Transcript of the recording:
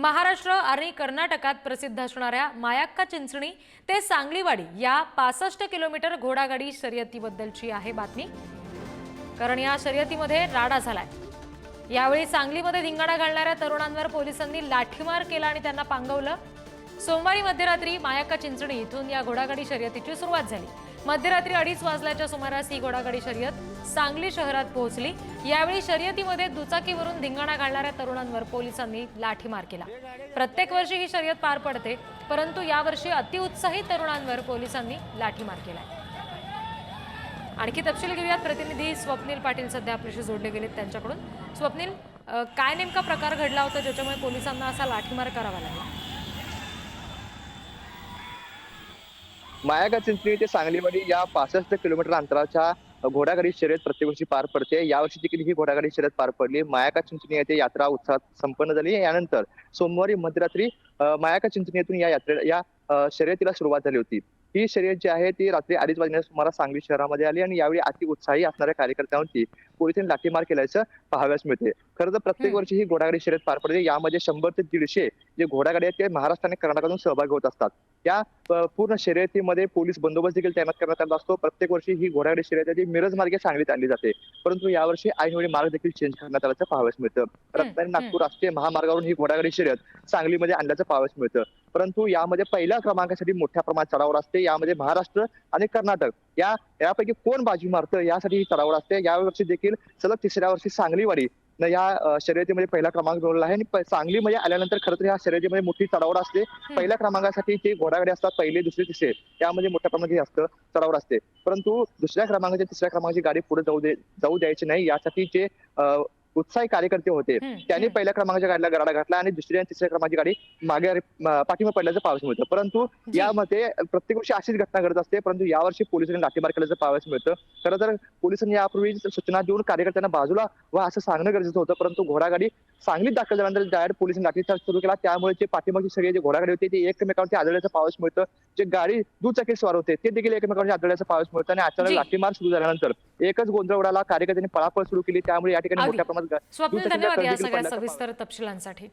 महाराष्ट्र आणि कर्नाटकात प्रसिद्ध असणाऱ्या मायाक्का चिंचणी ते सांगलीवाडी या पासष्ट किलोमीटर घोडागाडी शर्यतीबद्दलची आहे बातमी. कारण या शर्यतीमध्ये राडा झालाय. यावेळी सांगलीमध्ये धिंगाणा घालणाऱ्या तरुणांवर पोलिसांनी लाठीमार केला आणि त्यांना पांगवलं. सोमवारी मध्यरात्री मायाक्का चिंचणी इथून या घोडागाडी शर्यतीची सुरुवात झाली. मध्यरात्री अडीच वाजल्याच्या सुमारास ही घोडागाडी शर्यत सांगली शहरात पोहोचली. यावेळी शर्यतीमध्ये दुचाकीवरून धिंगाणा घालणाऱ्या तरुणांवर पोलिसांनी लाठीमार केला. प्रत्येक वर्षी ही शर्यत पार पडते परंतु यावर्षी अतिउत्साही तरुणांवर पोलिसांनी लाठीमार केलाय. आणखी तपशील घेऊयात. प्रतिनिधी स्वप्नील पाटील सध्या आपल्याशी जोडले गेलेत त्यांच्याकडून. स्वप्नील काय नेमका प्रकार घडला होता ज्याच्यामुळे पोलिसांना असा लाठीमार करावा लागला? मायागा चिंचणी ते सांगलीमध्ये या पासष्ट किलोमीटर अंतराच्या घोडागाडी शर्यत प्रत्येक वर्षी पार पडते. यावर्षी देखील ही घोडागाडी शर्यत पार पडली. मायाका चिंचणी येथे यात्रा उत्साहात संपन्न झाली. यानंतर सोमवारी मध्यरात्री मायाका चिंचणी येथून या यात्रे या शर्यतीला सुरुवात झाली होती. ही शर्यत जी आहे ती रात्री अडीच वाजण्याच्या सुमारास सांगली शहरामध्ये आली आणि यावेळी अति उत्साही असणाऱ्या कार्यकर्त्यांवरती पोलिसांनी लाठीमार केल्याचं पाहाव्यास मिळते. खरं तर प्रत्येक. वर्षी ही घोडागाडी शर्यत पार पडते. यामध्ये शंभर ते दीडशे जे घोडागाडी आहेत ते महाराष्ट्र आणि कर्नाटकातून सहभागी होत असतात. या पूर्ण शर्यतीमध्ये पोलीस बंदोबस्त देखील तैनात करण्यात आला असतो. प्रत्येक वर्षी ही घोडागाडी शर्यत आहे मिरज मार्गे सांगलीत आणली जाते. परंतु यावर्षी ऐनवेळी मार्ग देखील चेंज करण्यात आल्याचं पाहाव्यास मिळतं. रत्नागिरी नागपूर राष्ट्रीय महामार्गावरून ही घोडागाडी शर्यत सांगलीमध्ये आणल्याचं पाहाव्यास मिळतं. परंतु यामध्ये पहिल्या क्रमांकासाठी मोठ्या प्रमाणात चढावर असते. यामध्ये महाराष्ट्र आणि कर्नाटक. या यापैकी कोण बाजी मारतं यासाठी ही चढावर असते. यावर्षी देखील सलग तिसऱ्या वर्षी सांगलीवाडी न या शर्यतीमध्ये पहिला क्रमांक मिळवला आहे. आणि सांगलीमध्ये आल्यानंतर खरं तर या शर्यतीमध्ये मोठी चढावर असते. पहिल्या क्रमांकासाठी जे घोडागाडी असतात पहिले दुसरे तिसरे त्यामध्ये मोठ्या प्रमाणात हे असतं चढावर असते. परंतु दुसऱ्या क्रमांकाच्या तिसऱ्या क्रमांकाची गाडी पुढे जाऊ दे जाऊ द्यायची नाही. यासाठी जे उत्साही कार्यकर्ते होते त्यांनी. पहिल्या क्रमांकाच्या गाडीला गराडा घातला आणि दुसऱ्या आणि तिसऱ्या क्रमांकाची गाडी मागे म- पाठीमागे पडल्याचं पाहावयास मिळतं परंतु. यामध्ये प्रत्येक वर्षी अशीच घटना घडत असते परंतु यावर्षी पोलिसांनी लाठीमार केल्याचं पाहावयास मिळतं खरं तर पोलिसांनी यापूर्वी सूचना देऊन कार्यकर्त्यांना बाजूला वा असं सांगणं गरजेचं होतं परंतु घोडागाडी सांगलीत दाखल झाल्यानंतर डायरेक्ट पोलिसांनी लाठीचार्ज सुरू केला त्यामुळे जे पाठीमागची सगळी जे घोडागाडी होती ते एकमेकांवरती आदळल्याचं पाहावयास मिळतं जे गाडी दुचाकी स्वार होते ते देखील एकमेकांवरती आदळल्याचं पाहावयास मिळतं आणि अचानक. लाठीमार सुरू झाल्यानंतर एकच गोंधळ उडाला कार्यकर्त्यांनी पळापळ सुरू केली त्यामुळे या ठिकाणी. मोठ्या प्रमाणात स्वप्नील दुचाकीचा धन्यवाद या सगळ्या सविस्तर तपशिलांसाठी.